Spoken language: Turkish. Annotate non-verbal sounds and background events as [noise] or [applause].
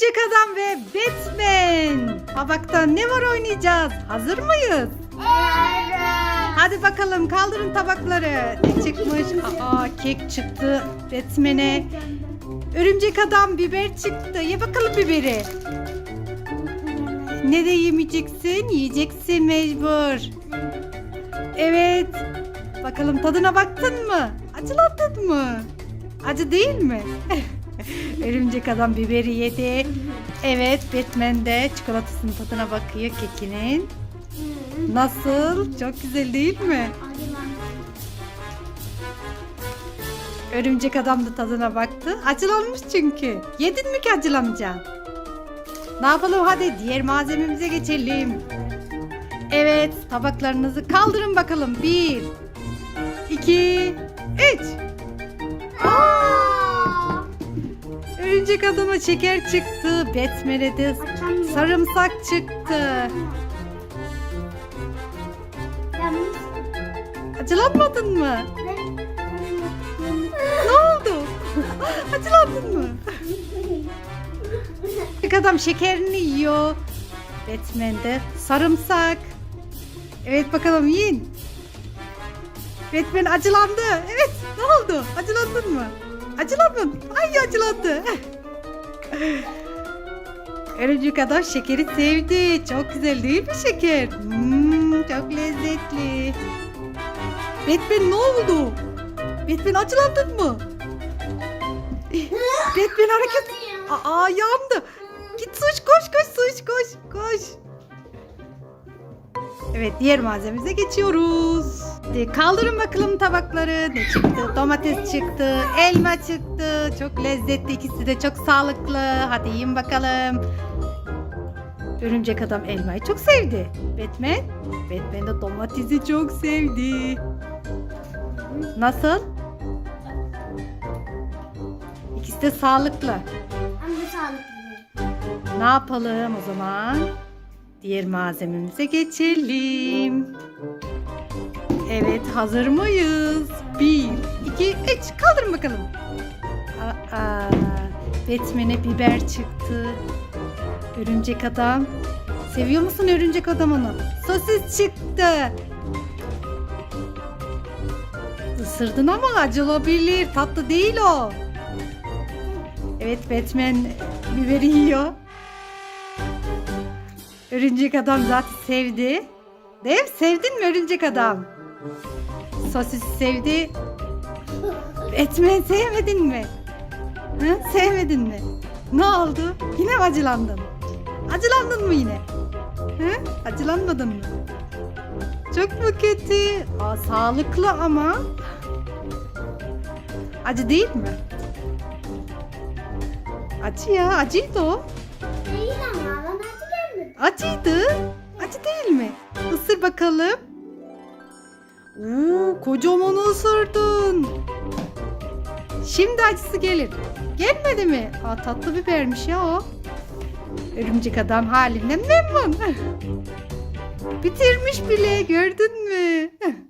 Örümcek Adam ve Batman. Tabakta ne var oynayacağız? Hazır mıyız? Hadi bakalım kaldırın tabakları. Ne çıkmış? Aa kek çıktı Batman'e. Örümcek Adam biber çıktı. Ye bakalım biberi. Ne de yemeyeceksin? Yiyeceksin mecbur. Evet. Bakalım tadına baktın mı? Acıladın mı? Acı değil mi? [laughs] [laughs] Örümcek adam biberi yedi. Evet Batman de çikolatasının tadına bakıyor kekinin. Nasıl? Çok güzel değil mi? Örümcek adam da tadına baktı. Acılanmış çünkü. Yedin mi ki acılanacaksın? Ne yapalım hadi diğer malzememize geçelim. Evet tabaklarınızı kaldırın bakalım. Bir, iki, Örümcek adama şeker çıktı. Batman'e de sarımsak çıktı. Acılanmadın mı? Ne oldu? Acılandın mı? Örümcek adam şekerini yiyor. Batman de sarımsak. Evet bakalım yiyin. Batman acılandı. Evet ne oldu? Acılandın mı? Acılandın. Ay acılandı. Örümcek adam şekeri sevdi. Çok güzel değil mi şeker? Hmm, çok lezzetli. Batman ne oldu? Batman acılandın mı? [laughs] Batman hareket... Aa yandı. Git suç koş koş suç koş koş. Evet diğer malzememize geçiyoruz. Kaldırın bakalım tabakları. Ne çıktı? Domates çıktı. Elma çıktı. Çok lezzetli. ikisi de çok sağlıklı. Hadi yiyin bakalım. Örümcek adam elmayı çok sevdi. Batman? Batman de domatesi çok sevdi. Nasıl? İkisi de sağlıklı. Ne yapalım o zaman? Diğer malzememize geçelim. Evet hazır mıyız? Bir, iki, üç. Kaldırın bakalım. Aa, Batman'e biber çıktı. Örümcek adam. Seviyor musun örümcek adamını? Sosis çıktı. Isırdın ama acı olabilir. Tatlı değil o. Evet Batman biberi yiyor. Örümcek adam zaten sevdi. Dev sevdin mi örümcek adam? Sosis sevdi. Batman sevmedin mi? Hı? Sevmedin mi? Ne oldu? Yine mi acılandın? Acılandın mı yine? Hı? Acılanmadın mı? Çok mu kötü? Aa, sağlıklı ama. Acı değil mi? Acı ya, acıydı o. Acıydı. Acı değil mi? Isır bakalım. Oo, kocaman ısırdın. Şimdi acısı gelir. Gelmedi mi? Aa, tatlı bibermiş ya o. Örümcek adam halinden memnun. [laughs] Bitirmiş bile gördün mü? [laughs]